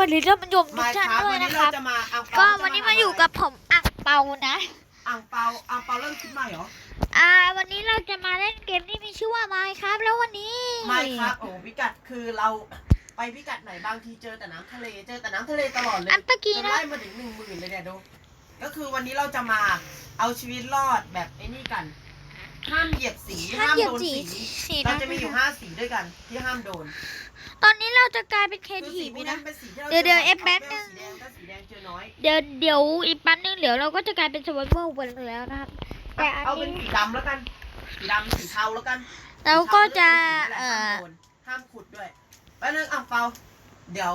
วัสดีท่านผู้ชมทุมากท่านครับด้วยวันนี้นะคเรารับจะมาอังเปาก็จะวันนี้ทำมาอยู่ะไรกับผมอังเปานะอังเปาอังเปาเริ่มคิดใหม่เหรออ่า วันนี้เราจะมาเล่นเกมที่มีชื่อว่าไมค์ครับ แล้ววันนี้ไม่ครับโอ้พิกัดคือเราไปพิกัดไหนบางทีเจอแต่น้ำทะเลเจอแต่น้ำทะเลตลอดเลยอันตะกี้จะนะไล่มาถึงหนึ่งหมื่นเลยเนี่ยดูก็คือวันนี้เราจะมาเอาชีวิตรอดแบบไอ้นี่กันห้ามเหยียบสีห้าห้ามเหยียบโดนสีสีสีเรานะจะมีอยู่ห้าสีด้วยกันที่ห้ามโดน ตอนนี้เราจะกลายเป็นเคคือทีสีพวกนะนั้นเป็นสีที่เราเดี๋ยวเดี๋ยวจเอฟแป๊บไม่นึเอางสีแดงถ้าสีแดงเจอน้อยเดี๋ยวเดี๋ยวอีกแป๊บนึงเดี๋ยวเราก็จะกลายเป็นสวอตเวิลกันแล้วนะครับ แต่อันเอาเป็นนี้สีดำแล้วกัน สีดำสีเทาแล้วกันเราก็จะสีเอ่เทาอเลือกเป็นสีนั่นแหละห้ามโดนห้ามขุดด้วยแป๊บนึงอะเปาเดี๋ยว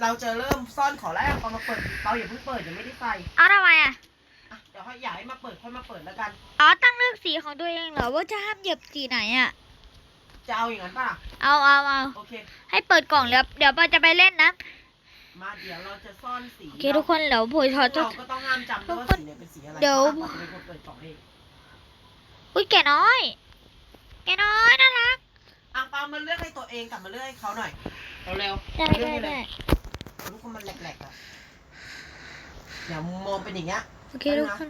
เราจะเริ่มซ่อนขอแรกเปามาเปิดเปาอย่าเพิ่งเปิดยังไม่ได้ใส่เอาทำไมอะ อะเดี๋ยวให้อยากให้มาเปิดค่อยมาเปิดแล้วกัน อ๋อตั้งเลือกสีของตัวเองเหรอว่าจะห้ามเหยียบสีไหนอะ จะเอาอย่างนั้นป่ะเอาเอาเอาโอเค ให้เปิดกล่องแล้วเดี๋ยวปาจะไปเล่นนะ มาเดี๋ยวเราจะซ่อนสีโอเคทุกคนเดี๋ยวผมขอโทเราษ ก็ต้องห้ามจำด้วยว่าสีเนี่ยเป็นสีอะไรเดี๋ยวเราจะเป็นคนเปิดกล่องเองอุ้ยแกน้อย แกน้อยน่ารักอะเปามาเลือกให้ตัวเองกับมาเลือกให้เขาหน่อยเร็วๆได้เลือกได้ให้เลได้ยทุกคนมันแหลกๆอะอย่ามองเป็นอย่างเงี้ย โอเคทุกคน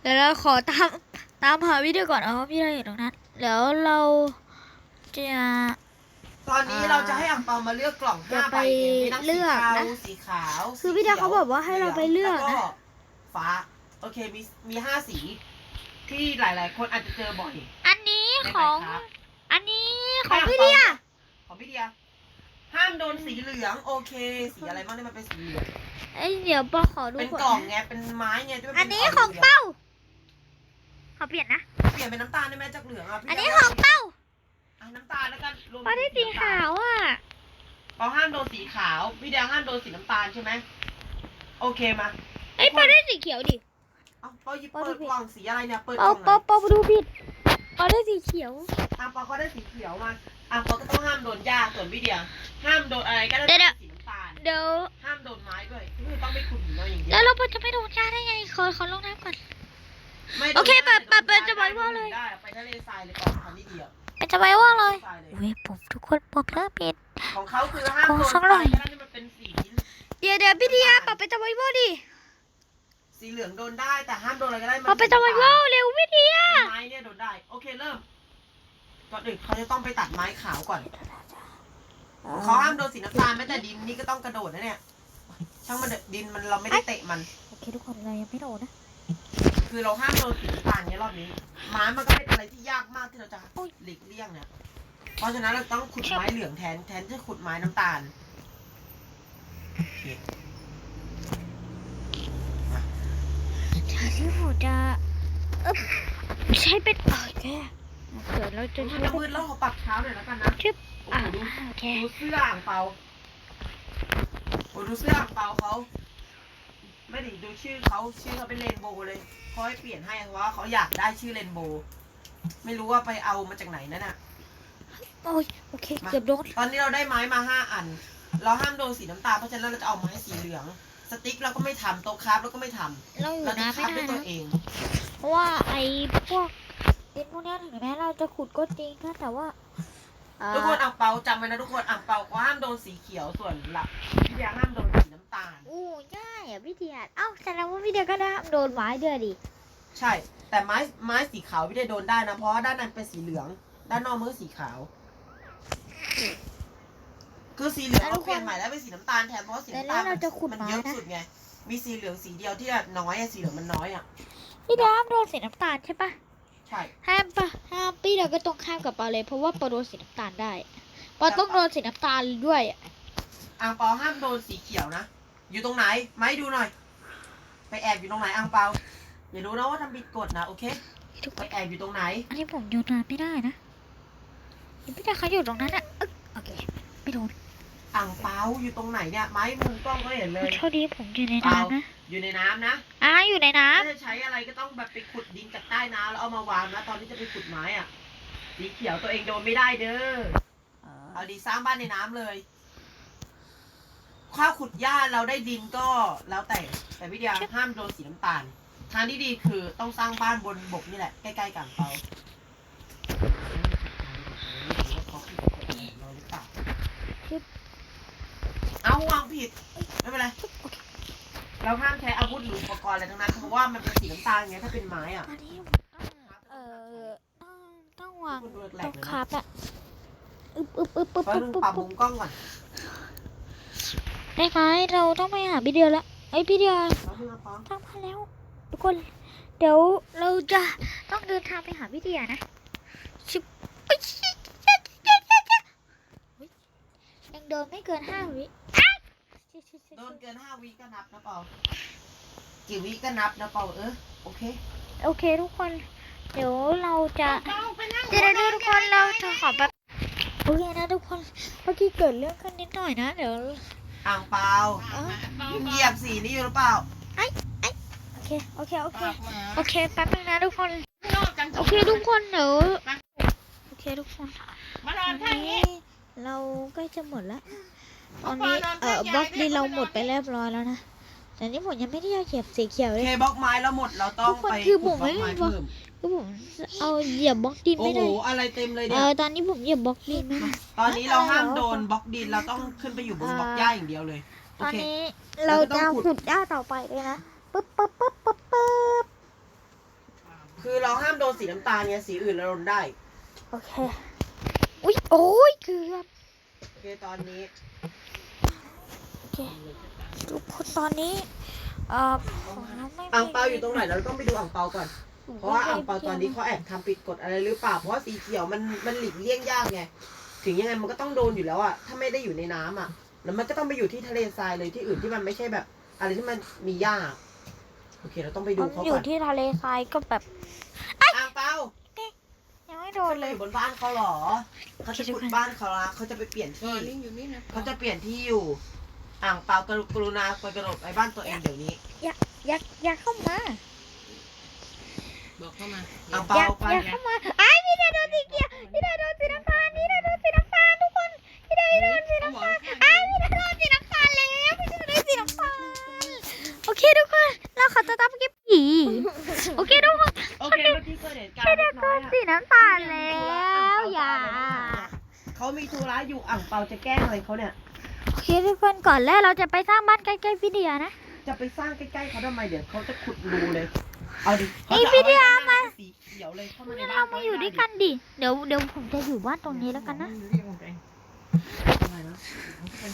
เดี๋ยวเราขอตามตามหาวิดีโอก่อนเอาพี่เราอยู่ตรงนั้นเดี๋ยวเรา จะตอนนี้เราจะให้อังเปามาเลือกกล่องห้าจะไปใบเองมีทั้งเลืสีอกขาวนะสีขาวคือพี่ดาเขาบอกว่าให้เราไปเลือกนะแล้วก็ฟ้า โอเคมีมีห้าสี ที่หลาย ๆ คนอาจจะเจอบ่อยอันนี้ในของไมค์ครับอันนี้ของพี่เดียของพี่เดีย ห้ามโดนสีเหลืองโอเค สีอะไรบ้างที่มันเป็นสีเหลือง เอ้ยเดี๋ยวปอขอดูเป็นก่กล่ออนงไง เป็นไม้ไงที่มัอันเป็นี้กขล่องหลืเป้า ขอเปลี่ยนนะ เปลี่ยนเป็นน้ำตาลได้ไหมจากเหลืองอะพี่อันเดีนี้ยของเป้าอะ น้ำตาลแล้วกันรวมปอได้สีขาวอะเราห้ามโดนสีขาวพี่เดียห้ามโดนสีน้ำตาลใช่ไหมโอเคมาเอ้ยปอได้สีเขียวดิ เอาเปาหยิบปอเปิดดูผิดกล่องสีอะไรเนี่ยเปิดกปอล่องไหปอนปอดูผิดปอได้สีเขียว อะปอก็ได้สีเขียวมาอะปอก็ต้องห้ามโดนหญ้าส่วนพี่เดียห้ามโดนอะไรก็ได้เดี๋ยว สีน้ำตาลเดี๋ยว ห้ามโดนไม้ด้วยคือต้องไปขุดหินเอาอย่างเดียวแล้วเราจะไม่โดนจ้าได้ไงขอขอลงน้ำก่อน ไม่โดนโอเคหญ้าเปิดโนเปิดหญ้าจะไว้ว่าเลย ได้ไปทะเลทรายเลยก่อนทำนี่เดียว เป็นจะไปว่าเลยทรายเลยเว้ยผมทุกคนบอกแล้วผิดของเขาคือห้ามขอโดนสักหน่อยอะไรก็ได้ที่มันเป็นสีเดี๋ยวเดี๋ยวพี่เดียปอเป็นจะไว้ว่าดิสีเหลืองโดนได้แต่ห้ามโดนอะไรก็ได้มัปอเป็นจะไว้ว่าเร็วพี่เดียไม้เนี่ยโดนได้โอเคเริ่มก่อนอื่นเขาจะต้องไปตัดไม้ขาวก่อนเขาห้ามโดนสีน้ำตาลแม้แต่ดินนี่ก็ต้องกระโดดนะเนี่ยช่างมันเถอะดินมันเราไม่ได้เตะมันโอเคทุกคนเรายังไม่โดนนะ คือเราห้ามโดนสีน้ำตาลเนี่ยรอบนี้ไม้มันก็เป็นอะไรที่ยากมากที่เราจะหลีกเลี่ยงเนี่ย เพราะฉะนั้นเราต้องขุดไม้เหลืองแทนแทนที่จะขุดไม้น้ำตาลโอเคชาที่ผมจะเอ๊บใช้เป็นโอเคเดี๋ยวเราจะมันใช้จะเป็มืนดแล้วขอปรับเช้าหน่อยแล้วกันนะชึบโอ้อ่าโหดูโอเคดูเสื้ออ่างเปาโอ้ดูเสื้ออ่างเปาเขา ไม่ได้ดูชื่อเขาชื่อเขาเป็นเรนโบว์เลยเขาให้เปลี่ยนให้เพราะว่าเขาอยากได้ชื่อเรนโบว์ไม่รู้ว่าไปเอามาจากไหนนั่นน่ะ โอ้ยโอเคเกือบโดนตอนนี้เราได้ไม้มาห้าอัน เราห้ามโดนสีน้ำตาลเพราะฉะนั้นเราจะเอาไม้สีเหลือง สติ๊กเราก็ไม่ทำโต๊ะคราฟเราก็ไม่ทำเราอยู่เราจะนะคไม่ราฟได้ด้วยตัวนะเอง เพราะว่าไอ้พวกเอ็นพวกเนี้ยถึงแม้เราจะขุดก็จริงนะแต่ว่าเอ่อทุกคนอ่างเปาจำไว้นะทุกคนอ่างเปาก็ห้ามโดนสีเขียวส่วนหลักพี่ยาห้ามโดนสีน้ำตาล อู้ง่ายอะพี่ เดียเอ้าแสดงว่าพี่เดียก็ได้โดนไม้ด้วยดิ ใช่ แต่ไม้ไม้สีขาวพี่ได้โดนได้นะ เพราะว่าด้านนั้นเป็นสีเหลือง ด้านนอกมือสีขาว คือสีเหลืองเราเปลี่ยนใหม่แล้วเป็นสีน้ำตาลแทนเพราะว่าสีแต่น้ำแล้ตาวลเราจะขุดมันไม้เยอะนะสุดไง มีสีเหลืองสีเดียวที่แบบน้อยอะสีเหลืองมันน้อยอะพี่เดียห้ามโดนสีน้ำตาลใช่ปะใช่ห้ามปะห้ามพี่เดียก็ต้องข้ามกับปาเลย เพราะว่าปาโดนสีน้ำตาลได้ปาต้องโดนสีน้ำตาลด้วยอะอ่างเปาห้ามโดนสีเขียวนะ อยู่ตรงไหน ไม้ดูหน่อย ไปแอบอยู่ตรงไหนอ่างเปาอย่ารู้นะว่าทำผิดกฎนะโอเค ทุกคไปนแอบอยู่ตรงไหน อันนี้ผมโยนนานไม่ได้นะพี่เดียเขาอยู่ตรงนั้นอะอึ๊กโอเคไม่โดนอ่างเปาอยู่ตรงไหนเนี่ยไม้มุมกล้องก็เห็นเลย โชคดีผมอยู่ในน้ำนะอยู่ในน้ำนะอ่าอยู่ในน้ถ้าจะใช้อะไรก็ต้องแบบไปขุดดินจากใต้น้ำแล้วเอามาวางนะตอนที่จะไปขุดไม้อะสีเขียวตัวเองโดนไม่ได้เด้อำเอาดีสร้างบ้านในน้ำเลย ข้าวขุดหญ้าเราได้ดินก็แล้วแต่แต่วิทยาห้ามโดนสีน้ำตาล ทางที่ดีคือต้องสร้างบ้านบนบกนี่แหละ ใกล้ๆกับเขาเราหรือเปล่าเอ้าต้องวางผิด ไม่เป็นไร เราห้ามใช้อาวุธหรืออุปกรณ์อะไรทั้งนั้นเพราะว่ามันเป็นสีน้ำตาลไงถ้าเป็นไม้อะตอนนี้ผมต้องเอ่อต้องต้องวางคุณดูแหลต้อกงเลยคานะบอะอึบอึบอึบอึบเพราะอึบนึงอึบปรับอึมุบมกล้องก่อน ได้ไหมเราต้องไปหาพี่เดียละไอยพี่เดียแล้วมึงเอาปองตั้งมาแล้ว ทุกคน เดี๋ยวเราจะต้องเดินทางไปหาพี่เดียนะชิบอุ๊ยชิบชิบชิบชิบชิบอุ๊ยยังเดินไม่เกินห้าวิอ้าวชิบชิบชิบโดนเกินห้าวิก็นับนะเปากี่วิก็นับนะเปาเออโอเค โอเคทุกคน เดี๋ยวเราจะเดี๋ยวเดี๋ยวทุกคนเราจะขอแบบโอเคนะทุกคนเมื่อกี้เกิดเรื่องขึ้นนิดหน่อยนะ เดี๋ยว อ่างเปาเอ้าเหยียบสีนี้อยู่หรือเปล่า โอเค โอเค โอเค โอเค แป๊บนึงนะทุกคนโอเคทุกคนเดี๋ยวโอเคทุกคน มานตออนนข้างนี้นี้เราใกล้จะหมดแล้วตอนนี้เออบล็อกดีเราหมดไปเรียบร้อยแล้วนะ แต่นี่ผมยังไม่ได้เหยียบสีเขียวโอเลยเคบล็อกไม้แล้วหมดเราต้องทุกคนไปคือขุดผมบล็อกไม่ไม้บอก เพิ่ม คือผมเอาเหยียบบล็อกดินโอ้ไม่โหได้ อะไรเต็มเลยเอเนี่ย อตอนนี้ผมเหยียบบล็อกดินไม่ได้ ตอนนี้เราห้ามโดนเออบล็อกดินเราต้องขึ้นไปอยู่บนบล็อกหญ้าอย่างเดียวเลยโอตอนเค นี้เราเราจะต้จะองขุด ขุดหญ้าต่อไปเลยนะปึ๊บปึ๊บปึ๊บปึ๊บปึ๊บคือเราห้ามโดนสีน้ำตาลไงสีอื่นเราโดนได้โอเคอุ้ยโอ้ยเกือบโอเคตอนนี้โอเคทุกคนตอนนี้เอ่อผมไม่มีอ่างเปาอยู่ตรงไหนเราต้องไปดูอ่างเปาก่อน เพราะว่าอ่างเปาตอนนี้เขาแอบทำผิดกฎอะไรหรือเปล่า เพราะว่าสีเขียวมันมันหลีกเลี่ยงยากไง ถึงยังไงมันก็ต้องโดนอยู่แล้วอะถ้าไม่ได้อยู่ในน้ำอะแล้วมันก็ต้องไปอยู่ที่ทะเลทรายเลยที่อื่นที่มันไม่ใช่แบบ อะไรที่มันมีหญ้าโอเค เราต้องไปดูผมเขาอยู่ก่อนที่ทะเลทรายก็แบบอ่างเปายังไม่โดคนนเลเลยยอยู่บนบ้านเขาเหรอเขาจะขุดบ้านเขาละเขาจะไปเปลี่ยนเอที่อนี่อยู่นี่นะเขาจะเปลี่ยนที่อยู่ อ่างเปากรุกรุณาไปกระโดดไปบ้านตัวเองเดี๋ยวนี้ อยากอยากเข้ามา บอกเข้ามาอ่างอเปายากไปอยากเข้ามาไอ้ายพี่ดาโดนสีเขียวพี่ดาโดนสีน้ำตาลพี่ดาโดนสีน้ำตาลทุกคนพี่ดาโดนสีน้ำตาลไอ้ายพี่ดาโดนสีน้ำตาลแล้วพี่ดาโดนสีน้ำตาลโอเคทุกคนเราขอจะตามเก็บผีโอเคทุกคนโอเคเมื่อกี้เกิดเหตุการณ์เล็กน้อยอะสีน้ำตาลแล้วอย่าเขามีธุระอยู่อ่างเปาจะแกล้งอะไรเขาเนี่ย โอเคทุกคนก่อนแรกเราจะไปสร้างบ้านใกล้ๆพี่เดียนะ จะไปสร้างใกล้ๆเขาทำไมเดี๋ยวเขาจะขุดรูเลย เอาดิเฮ้ยขจะพี่เดียอไว้มา สีเขียวเลยเข้ามาในงั้นบ้านเรามาอยู่ด้วยกันดิ เดี๋ยวเดี๋ยวผมจะอยู่บ้านตรงนี้แล้วกันนะอะไรนะ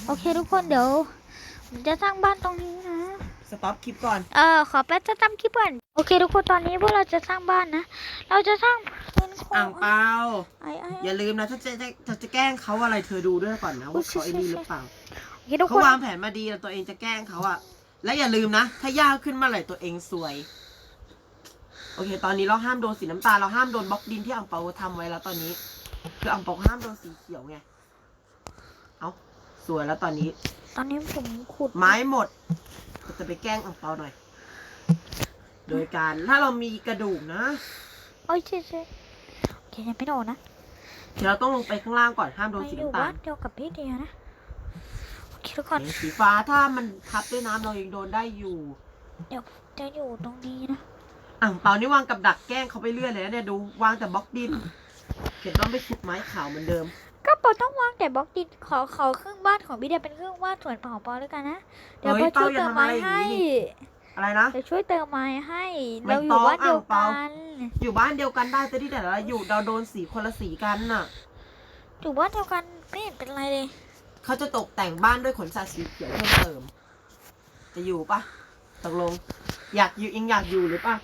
โอเคทุกคนเดี๋ยวผมจะสร้างบ้านตรงนี้นะ สต็อปคลิปก่อนเออขอแป๊บจะจำคลิปก่อนโอเค ทุกคนตอนนี้พวกเราจะสร้างบ้านนะ เราจะสร้างเป็นโครอ่างเปาไอ้ไอ้อย่าลืมนะถ้าจะจะจะจะแกล้งเขาอะไรเธอดูด้วยก่อนนะว่าเขาไอ้นี่หรือเปล่าโอเคทุกเขาคนวางแผนมาดีแล้วตัวเองจะแกล้งเขาอะและอย่าลืมนะ ถ้ายากขึ้นเมาไหร่ตัวเองซวย โอเค ตอนนี้เราห้ามโดนสีน้ำตาลเราห้ามโดนบล็อกดินที่อังเปาทำไว้แล้วตอนนี้ คืออังเปาห้ามโดนสีเขียวไง เอาสวยแล้วตอนนี้ ตอนนี้ผมขุดไม้หมดก็จะไปแกล้งอังเปาหน่อย โดยการถ้าเรามีกระดูกนะโอ้ยเช่เช่โอเคยังไม่โดนนะเดี๋ยวเราต้องลงไปข้างล่างก่อนห้ามโดนไปสีอยู่น้ำตาบ้าลนเดียวกับพี่เดียนะโอเคทุกคนสีฟ้าถ้ามันทับด้วยน้ำเรายังโดนได้อยู่ เดี๋ยวผมจะอยู่ตรงนี้นะ อ่างเปานี่วางกับดักแกล้งเขาไปเรื่อยเลยนะเนี่ยดูวางแต่บล็อกดินเขียนต้องไปขุดไม้ขาวเหมือนเดิม ก็ปอต้องวางแต่บล็อกดินขอขอครึ่งบ้านของพี่เดียเป็นครึ่งบ้านส่วนของปอแล้วกันนะเดี๋ยวเฮ้ปอยช่วยเปาอย่าเติมทำไม้อะไรอย่างนี้ให้นี่อะไรนะเดี๋ยวช่วยเติมไม้ให้ไม่เราอยู่บ้านต้องเดียวอ่างเปากันอยู่บ้านเดียวกันได้แต่ที่แต่ละอยู่เราโดนสีคนละสีกันน่ะอยู่บ้านเดียวกันไม่เห็นเป็นไรเลยเขาจะตกแต่งบ้านด้วยขนสัตว์สีเขียวเพิ่มเติม จะอยู่ปะตกลง อยากอยู่ยังอยากอยู่หรือปะ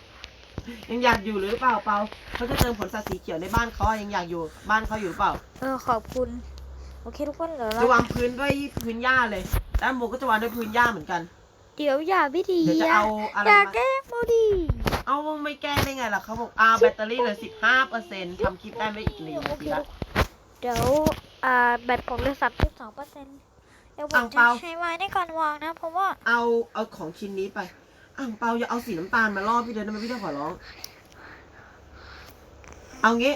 ยังอยากอยู่หรือเปล่าเปาเขาจะเติมขนสัตว์สีเขียวในบ้านเขาอะยังอยากอยู่บ้านเขาอยู่หรือเปล่า เออขอบคุณ โอเคทุกคนเดี๋ยวเราจะวางพื้นด้วยพื้นหญ้าเลยด้านบนก็จะวางด้วยพื้นหญ้าเหมือนกัน เดี๋ยวอย่าพี่ดีเดี๋ยวจะเอาอะไรอย่ามาแกล้งโมดี เอาไม่แก้ได้ไงล่ะเขาบอกอ่าแบตเตอรี่เหลือสิบห้าเปอร์เซ็นต์ทำคลิปได้ไม่อีกหนึ่งโอนาเคทีละเดี๋ยวอ่าแบตผมเหลือสามสิบสองเปอร์เซ็นต์เดี๋ยวผอ่ามงจะเปาใช้ไว้ในการวางนะเพราะว่า เอาเอาของชิ้นนี้ไป อ่างเปาอย่าเอาสีน้ำตาลมาล่อพี่เดินได้ไหมพี่เดินขอร้อง เอางี้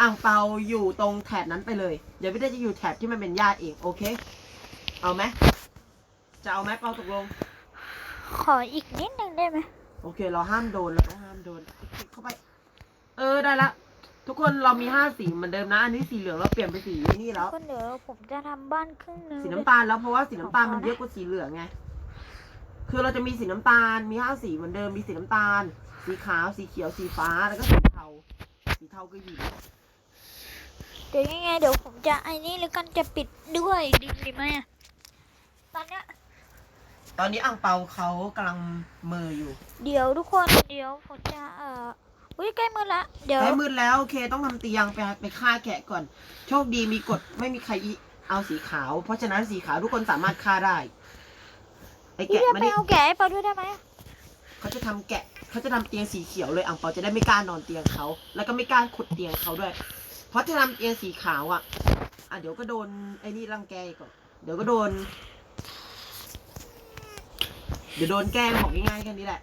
อ่างเปาอยู่ตรงแถบนั้นไปเลย เดี๋ยวพี่เดินจะอยู่แถบที่มันเป็นหญ้าเองโอเค เอาไหมจะเอาไหมเปาตกลง ขออีกนิดนึงได้ไหมโอเค เราห้ามโดนเราต้องห้ามโดนคลิกเข้าไป เออได้ละทุกคนเรามีห้าสีเหมือนเดิมนะ อันนี้สีเหลืองเราเปลี่ยนไปสีนี่แล้วคนเดี๋ยวผมจะทำบ้านครึ่งหนึงสีน้ำตาลแล้วเพราะว่าสีน้ำตาลมันเยอะกว่าสีเหลืองไง คือเราจะมีสีน้ำตาล มีห้าสีเหมือนเดิม มีสีน้ำตาล สีขาว สีเขียว สีฟ้า แล้วก็สีเทา สีเทาก็อยู่เดี๋ยวยังไงเดี๋ยวผมจะไอ้นี่แล้วกันจะปิดด้วยดีดีไหมอะตอนเนี้ยตอนนี้อ่างเปาเขากำลังเมืออยู่ เดี๋ยวทุกคนเดี๋ยวผมจะเอ่ออุ้ยใกล้มือละเดี๋ยวใกล้มืดแล้วโอเคต้องทำเตียงไปไปฆ่าแกะก่อน โชคดีมีกฎไม่มีใครอิเอาสีขาว เพราะฉะนั้นสีขาวทุกคนสามารถฆ่าได้ ไอพี่แกะจะไม่ไปได้เอาแกะให้ปาด้วยได้ไหมอะเขาจะทำแกะเขาจะทำเตียงสีเขียวเลยอ่างเปาจะได้ไม่กล้านอนเตียงเขาแล้วก็ไม่กล้าขุดเตียงเขาด้วย เพราะถ้าทำเตียงสีขาวอะอะเดี๋ยวก็โดนไอ้นี่รังแกอีกก่อนเดี๋ยวก็โดน เดี๋ยวโดนแกล้งบอกง่ายๆแค่นี้แหละ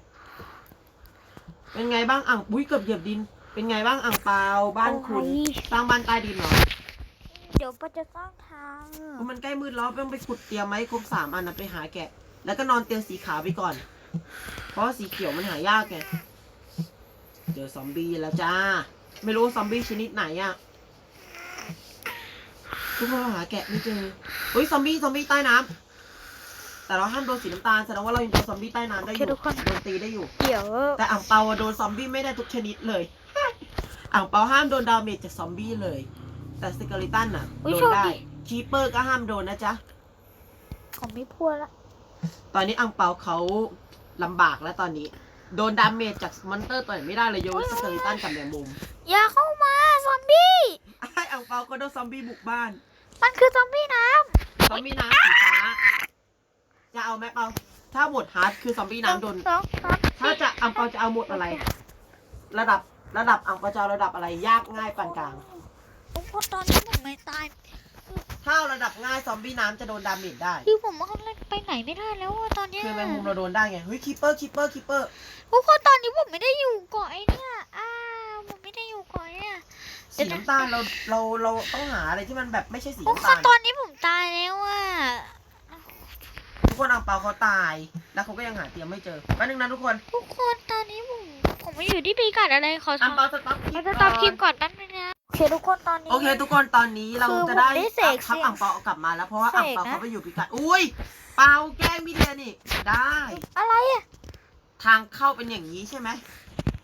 เป็นไงบ้างอ่างปุ้ยเกือบเหยียบดิน เป็นไงบ้างอ่างเปาบ้านคุณโอ้ยสร้างบ้านใต้ดินเหรอเดี๋ยวปาจะสร้างทางเพราะมันใกล้มืดแล้วต้องไปขุดเตียงไหมาให้ครบสามอันนะไปหาแกะ แล้วก็นอนเตียงสีขาวไปก่อน เพราะว่าสีเขียวมันหายากไงเจอซอมบี้แล้วจ้า ไม่รู้ว่าซอมบี้ชนิดไหนอะทุกคนเราหาแกะไม่เจอเฮ้ยซอมบี้ซอมบี้ใต้น้ำแต่เราห้ามโดนสีน้ำตาลแสดงว่าเรายังโดนซอมบี้ใต้น้ำได้อยู่โดนตีได้อยู่ เดี๋ยวแต่อ่างเปาอะโดนซอมบี้ไม่ได้ทุกชนิดเลยอ่างเปาห้ามโดนดาเมจจากซอมบี้เลย แต่สเกลิตันน่ะอุ๊ยโดนโชคได้ดีคีเปอร์ก็ห้ามโดนนะจ๊ะผมไม่พูดละ ตอนนี้อ่างเปาเขาลำบากแล้วตอนนี้ โดนดาเมจจากมอนเตอร์ต่อยไม่ได้เลยโยนสเกลิตันกับแมงมุมอย่าเข้ามาซอมบี้ ไอ้อ่างเปาก็โดนซอมบี้บุกบ้านมันคือซอมบี้น้ซอมบี้น้ำสีฟ้าจะเอาไหมเปาถ้าหมดฮาร์ดคือซอมบี้ำน้ำโดน สองสามถ้าจะอ่างเปาจะเอาหมดอะไร ระดับระดับอ่างเปาจะเอาระดับอะไรยากง่ายปานกลางโอ้โหตอนนี้ผมไม่ตาย ถ้าเอาระดับ ง่ายซอมบี้น้ำจะโดนดาเมจได้ คือผมมันไปไหนไม่ได้แล้วอะตอนเนี้ยคือแมงมุมเราโดนได้ไง เฮ้ยคีเปอร์คีเปอร์คีเปอร์ทุกคนตอนนี้ผมไม่ได้อยู่เกาะไอ้เนี่ยอ้าวผมไม่ได้อยู่เกาะเนี่ยสีน้ำตาลเราเราเราต้องหาอะไรที่มันแบบไม่ใช่สีทุกน้ำคตานลตอนนี้ผมตายแล้วอะทุกคนอ่างเปาเขาตาย แล้วเขาก็ยังหาเตียงไม่เจอแป๊บนึงนะทุกคนทุกคนตอนนี้ผมผมไม่อยู่ที่ปีกัดอะไรขออ่างเปาสต็อปคลิเราปจะก่ตออบคลิปนก่อนแป๊บนึงนะ โอเคทุกคนตอนนี้ โอเค ทุกคนตอนนี้เราคือจะได้ผมได้เสกทับเสียงอ่างเปาเอากลับมาแล้วเพราะว่าเสกอ่างเปานะ เขาไปอยู่พิกัดอุ้ยเปาแกล้งพี่เดียนี่ได้ อะไรอะทางเข้าเป็นอย่างนี้ใช่ไหม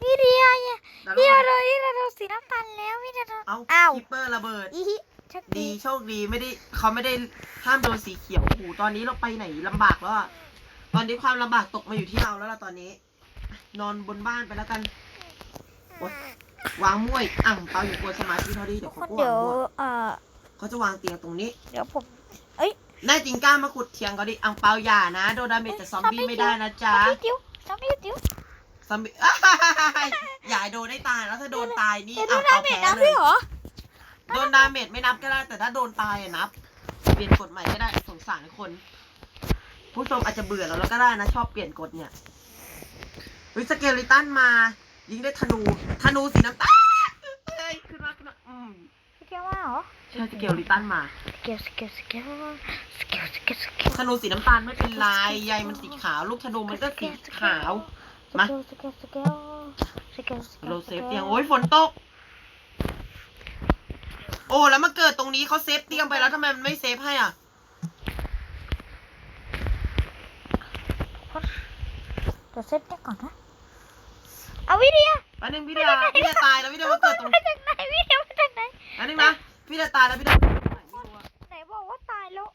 พี่เดียเนี่ยแล้วพี่เราเดียเลยพี่เดียโดนสีน้ำตาลแล้วพี่เดียโดนเอาอ้าวคิปเปอร์ระเบิด อีฮิโชคดีดีโชคดีไม่ได้เขาไม่ได้ห้ามโดนสีเขียวโอ้โหตอนนี้เราไปไหนลำบากแล้วอะตอนนี้ความลำบากตกมาอยู่ที่เราแล้วล่ะตอนนี้ นอนบนบ้านไปแล้วกัน โอ๊ย วางมุ้ยอ่างเปาอยู่กวนสมาธิเท่าดีทุเดี๋ยกวคเขานก็เดี๋ยววางมั่วเอ่อเขาจะวางเตียงตรงนี้เดี๋ยวผมแน่จริงกล้ามาขุดเทียงก็ดิอ่างเปาอย่านะ โดนดาเมจจากซอมบี้ไม่ได้นะจ๊ะซอมบี้จิ๋วซอมบี้จิ๋วซอมบี้อย่าให้โดนได้ตายแล้วถ้าโดนตายนี่เดี๋ยวดูอ่างดาเปาเมจแพ้นะเลพี่ย เหรอโดนดาเมจไม่นับก็ได้ แต่ถ้าโดนตายอะนับ เปลี่ยนกฎใหม่ก็ได้สงสารคน ผู้ชมอาจจะเบื่อเราแล้วก็ได้นะ ชอบเปลี่ยนกฎเนี่ยวิสเกลิตันมา ยิงด้วยธนู ธนูสีน้ำตาลเฮ้ยขึ้นมาขึ้นมาอืมสเกลว่าเหรอใช่สเกลิตันมาสเกลสเกลสเกลสเกลสเกลสเกลธนูสีน้ำตาลไม่เป็นลายใยมันสีขาว ลูกธนูมันก็สีขาว มาสเกลสเกลสเกลสเกลเราเซฟเตียงโอ้ยฝนตก โอ้แล้วมาเกิดตรงนี้เขาเซฟเตียงไปแล้วทำไมมันไม่เซฟให้อะเดี๋ยวเซฟเนี่ยก่อนนะ เอาวิเดียแป๊บนึงพี่เดียพี่เดียตายแล้วพี่เดียมาเกิดตรงมาจากไหนวิเดียมาจากไหนแป๊บนึงนะพี่เดียตายแล้วพี่เดียมาเกิดตรงไหนไม่รู้อะไหนบอกว่าตายแล้ว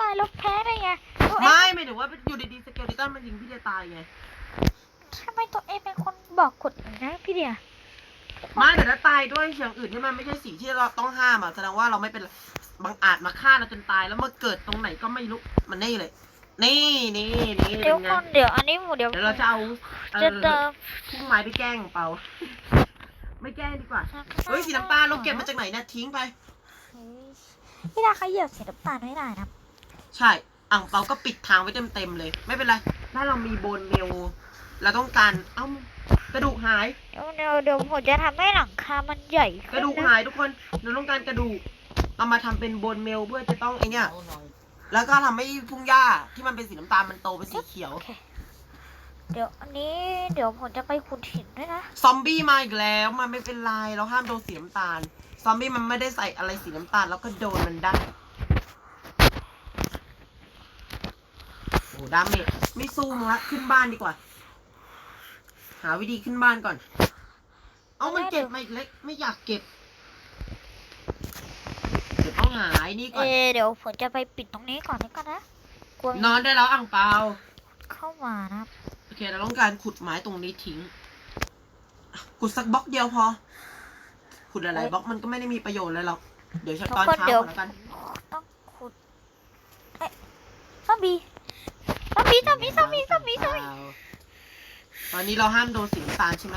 ตายแล้วแพ้ได้ไงตัวเอไม่งไม่ถึงว่าอยู่ดีๆสเกลลิตันมันยิงพี่เดียตายไงทำไมตัวเองเป็นคนบอกกฎอย่างนะพี่เดียไม่แต่ถ้าตายด้วยอย่างอื่นที่มันไม่ใช่สิ่งที่เราต้องห้ามอะแสดงว่าเราไม่เป็นบางอาจมาฆ่าเราจนตายแล้วมาเกิดตรงไหนก็ไม่รู้มันนี่เลย นี่นี่นี่เดี๋ยวเป็นไงคนเดี๋ยวอันนี้หมูเดี๋ยวเดี๋ยวเราจะเอาเอ่จะอเติมพุ่มไม้ไปแกล้งเปาไม่แกล้งดีกว่า เฮ้ยสีน้ำตาลเราเก็บมาจากไหนเนะทิ้งไปพี่ดาเขาเหยียบสีน้ำตาลไม่ได้นะใช่อ่างเปาก็ปิดทางไว้เต็มๆเลย ไม่เป็นไรถ้าเรามีโบนเมลเราต้องการเอ้ากระดูกหาย เดี๋ยวเดี๋ยวเดี๋ยวผมจะทำให้หลังคามันใหญ่กขึ้ระนดูกนะหายทุกคนเราต้องการกระดูกเอามาทำเป็นโบนเมลเพื่อจะต้องไอเนี่ย แล้วก็ทำให้ทุ่งหญ้าที่มันเป็นสีน้ำตาลมันโตเป็นสีเขียว โอเค เดี๋ยวอันนี้เดี๋ยวผมจะไปขุดหินด้วยนะ ซอมบี้มาอีกแล้วมันไม่เป็นไรเราห้ามโดนสีน้ำตาล ซอมบี้มันไม่ได้ใส่อะไรสีน้ำตาลแล้วก็โดนมันได้โอ้ดาเมจไม่สู้มึงละขึ้นบ้านดีกว่า หาวิธีขึ้นบ้านก่อน เอามันเก็บมาอีกเล็ก ไม่อยากเก็บเดี๋ยวต้อง หาไอ้นี่ก่เออนเดี๋ยวผมจะไปปิดตรงนี้ก่อนนี่ก่อนนะกลัวนอนได้แล้วอ่างเปาเข้ามานะครับโอเคเราต้องการขุดไม้ตรงนี้ทิ้งขุดสักบล็อกเดียวพอ ขุดหลายๆบล็อกมันก็ไม่ได้มีประโยชน์เลยหรอกเดี๋ยวตอนเช้าก่อนแล้วกัน ต้องขุดเอ๊ะซอมบี้ซอมบี้ซอมบี้ซอมบี้ซอมบี้ซอมบี้ ตอนนี้เราห้ามโดนสีน้ำตาลใช่ไหม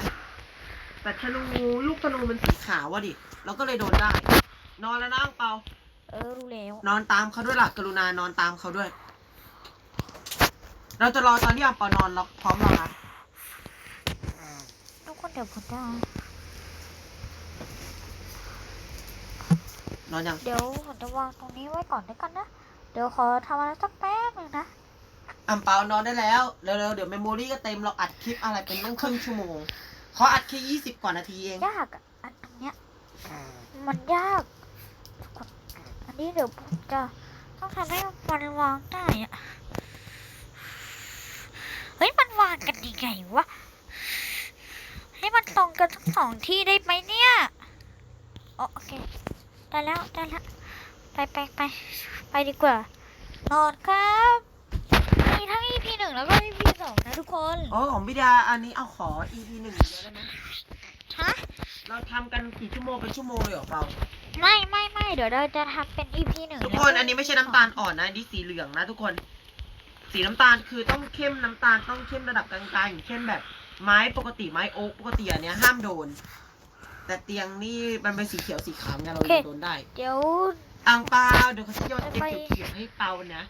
แต่ธนูลูกธนูมันสีขาวว่ะดิ เราก็เลยโดนได้ นอนแล้วนะอังเปา เออรู้แล้ว นอนตามเขาด้วยหลักกรุณานอนตามเขาด้วย เราจะรอตอนที่อังเปานอนเราพร้อมเรานะทุกคนเดี๋ยวผมจะนอนยังเดี๋ยวผมจะวางตรงนี้ไว้ก่อนด้วยกันนะ เดี๋ยวขอทำอะไรสักแป๊บหนึงนะ อังเปานอนได้แล้วเร็วๆเดี๋ยวเมมโมรี่ก็เต็มเราอัดคลิปอะไรเป็นต้องครึ่งชั่วโมงเขาอัดแค่ยี่สิบกว่านาทีเอง ยากอะอันอันเนี้ย มันยากทุกคนอั นนี้เดี๋ยวผมจะต้องทำให้มันวางได้อะเฮ้ยมันวางกันยังไงวะ ให้มันตรงกันทั้งสองที่ได้ไหมเนี่ยอ๋อโอเคได้แล้วได้แล้วไปไปไปไปดีกว่านอนครับมีทั้ง EP หนึ่งแล้วก็ EP สองนะทุกคนโอ้ของพิดาอันนี้เอาขอ EP หนึ่งเดียวได้ไหมฮะเราทำกันกี่ชั่วโมงเป็นชั่วโมงเลยเหรอเปา ไม่ไม่ไม่เดี๋ยวเราจะทำเป็น EP หนึ่งทุกแล้วคนอันนี้ไม่ใช่น้ำตาลอ่อนนะอันนี้สีเหลืองนะทุกคน สีน้ำตาลคือต้องเข้มน้ำตาลต้องเข้มระดับกลางๆอย่างเช่นแบบ ไม้ปกติไม้โอ๊กปกติอันเนี้ยห้ามโดน แต่เตียงนี่มันเป็นสีเขียวสีขาวไงเราเลยโดนได้เดี๋ยว อ่างเปาเดี๋ยวเขาจะโยนเตียงเขียวๆให้เปานะ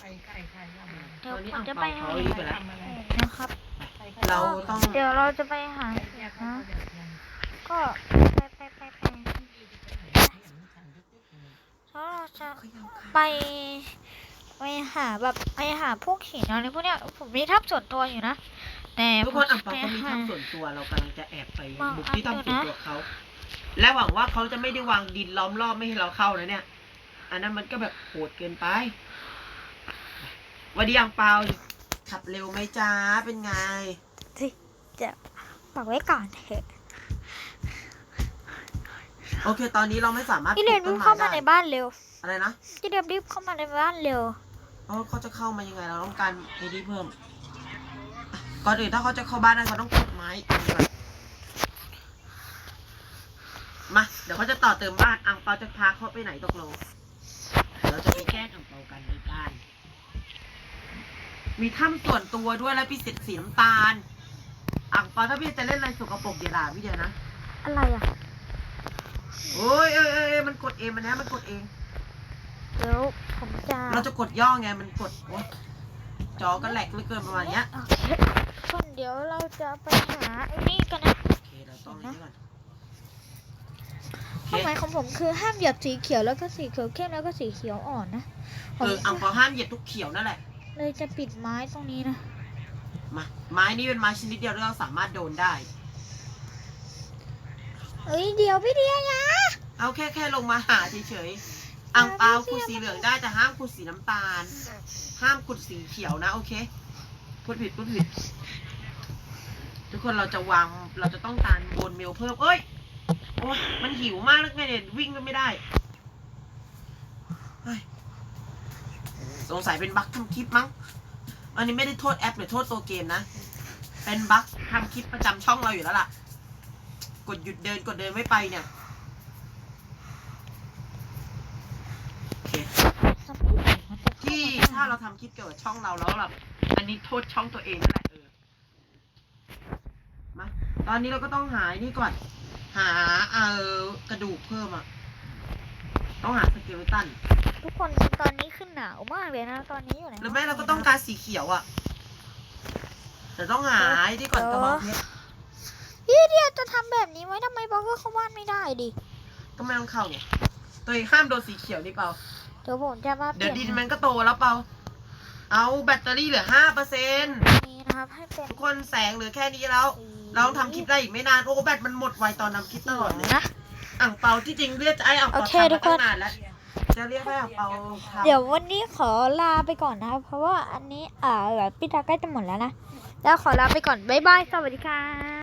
ใครใครใครทำอะไรเดี๋ยวตอนนี้ผมอ่างจะเปาไปเขาหารีบไปแล้ว ทำอะไรนะครับใครเราต้อง เดี๋ยวเราจะไปหา เนี่ยเขาอยากยัง ก็ไปไปไปไปแล้วเราจะไปไปหาแบบไปหาพวกหินอะไรพวกเนี้ยผมมีทับส่วนตัวอยู่นะแต่ทุกคนอ่างเปาไปเขามีหาถ้ำส่วนตัวเรากำลังจะแอบไปวางบุกที่อันถ้ำเดีส่ยววนนะตัวเขาและหวังว่าเขาจะไม่ได้วางดินล้อมรอบไม่ให้เราเข้านะเนี่ย อันนั้นมันก็แบบโหดเกินไปวันดีอ่างเปาขับเร็วไหมจ้าเป็นไงจะฝากไว้ก่อนเถอะ โอเค ตอนนี้เราไม่สามารถพี่เรียนปลูรีกบต้เข้ามาไในบ้านเร็ว อะไรนะพี่เรียนรีบเข้ามาในบ้านเร็วเออเขาจะเข้ามายังไง เราต้องการไอ้นี่เพิ่มอะก่อนอื่นถ้าเขาจะเข้าบ้านได้เขาต้องขุดไม้ก่อนมา เดี๋ยวเขาจะต่อเติมบ้าน อังเปาจะพาเขาไปไหนตกลงเดี๋ยวเราจะไปแกล้งอังเปากันในบ้าน มีถ้ำส่วนตัวด้วยแล้วพี่เศษสีน้ำตาล อังเปาถ้าพี่จะเล่นอะไรสกปรกอย่าด่าพี่เดียวนะ อะไรอะ โอ้ยเอ้ยเอ้ยเอ้ยมันกดเองมันนะมันกดเอง เดี๋ยวผมจะเราจะกดย่อไงมันกดโอ๊ยจอก็แหลกเหลือเกินประมาณเนี้ยโอเคคนเดี๋ยวเราจะไปหาไอ้นี่กันนะโอเคเราต้องนี่ก่อนโอเคความหมายของผมคือห้ามเหยียบสีเขียวแล้วก็สีเขียวเข้มแล้วก็สีเขียวอ่อนนะผเอมออังเปาห้ามเหยียบทุกเขียวนั่นแหละเลยจะปิดไม้ตรงนี้นะมาไม้นี่เป็นไม้ชนิดเดียวที่เราสามารถโดนได้ เอ้ยเดี๋ยวพี่เดียยะเอาแค่แค่ลงมาหาเฉยๆอังเปาขุดสีเหลืองได้แต่ห้ามขุดสีน้ำตาล ห้ามขุดสีเขียวนะโอเคพูดผิดพูดผิด ทุกคนเราจะวางเราจะต้องการโบนเมลเพิ่มเอ้ยโอ้ยมันหิวมากแล้วไงเนี่ยวิ่งก็ไม่ได้เฮ้ยสงสัยเป็นบั๊กทำคลิปมั้ง อันนี้ไม่ได้โทษแอปหรือโทษตัวเกมนะ เป็นบั๊กทำคลิปประจำช่องเราอยู่แล้วล่ะ กดหยุดเดินกดเดินไม่ไปเนี่ยโอเคที่ถ้าเราทำคลิปเกี่ยวกับช่องเราแล้วแบบอันนี้โทษช่องตัวเองนั่นแหละเออมาตอนนี้เราก็ต้องหาไอ้นี่ก่อน หาเออกระดูกเพิ่มอะ ต้องหาสเกเลตันทุกคนตอนนี้ขึ้นหนาวมากเลยนะตอนนี้อยู่ไหนหรือไม่เราก็ต้องการสีเขียวอะแต่ต้องหาไอ้นี่ก่อนกระบอกเพชร พี่เดียจะทำแบบนี้ไว้ทำไมบล็อกเกอร์เข้าบ้านไม่ได้ดิก็ไม่ต้องเข้าเนี่ยตัวเองห้ามโดนสีเขียวนี่เปล่าเดี๋ยวผมจะมาเปเดี๋ลี่ยยวดินนมันก็โตแล้วเปล่าเอาแบตเตอรี่เหลือห้าเปอร์เซ็นต์นี้นะครับให้เป็นทุกคนแสงเหลือแค่นี้แล้ว เราต้องทำคลิปได้อีกไม่นานโอ้แบตมันหมดไวตอนทำคลิปตลอดเลยนะอ่างเปาที่จริงเรียกไอ้อ่างโอเปาเคทำทุมากคนตั้งนานแล้วจะเรียกให้อ่างเปาทำเดี๋ยววันนี้ขอลาไปก่อนนะครับเพราะว่าอันนี้อ่าแบบพี่ตาใกล้จะหมดแล้วนะแล้วขอลาไปก่อนบ๊ายบายสวัสดีครับ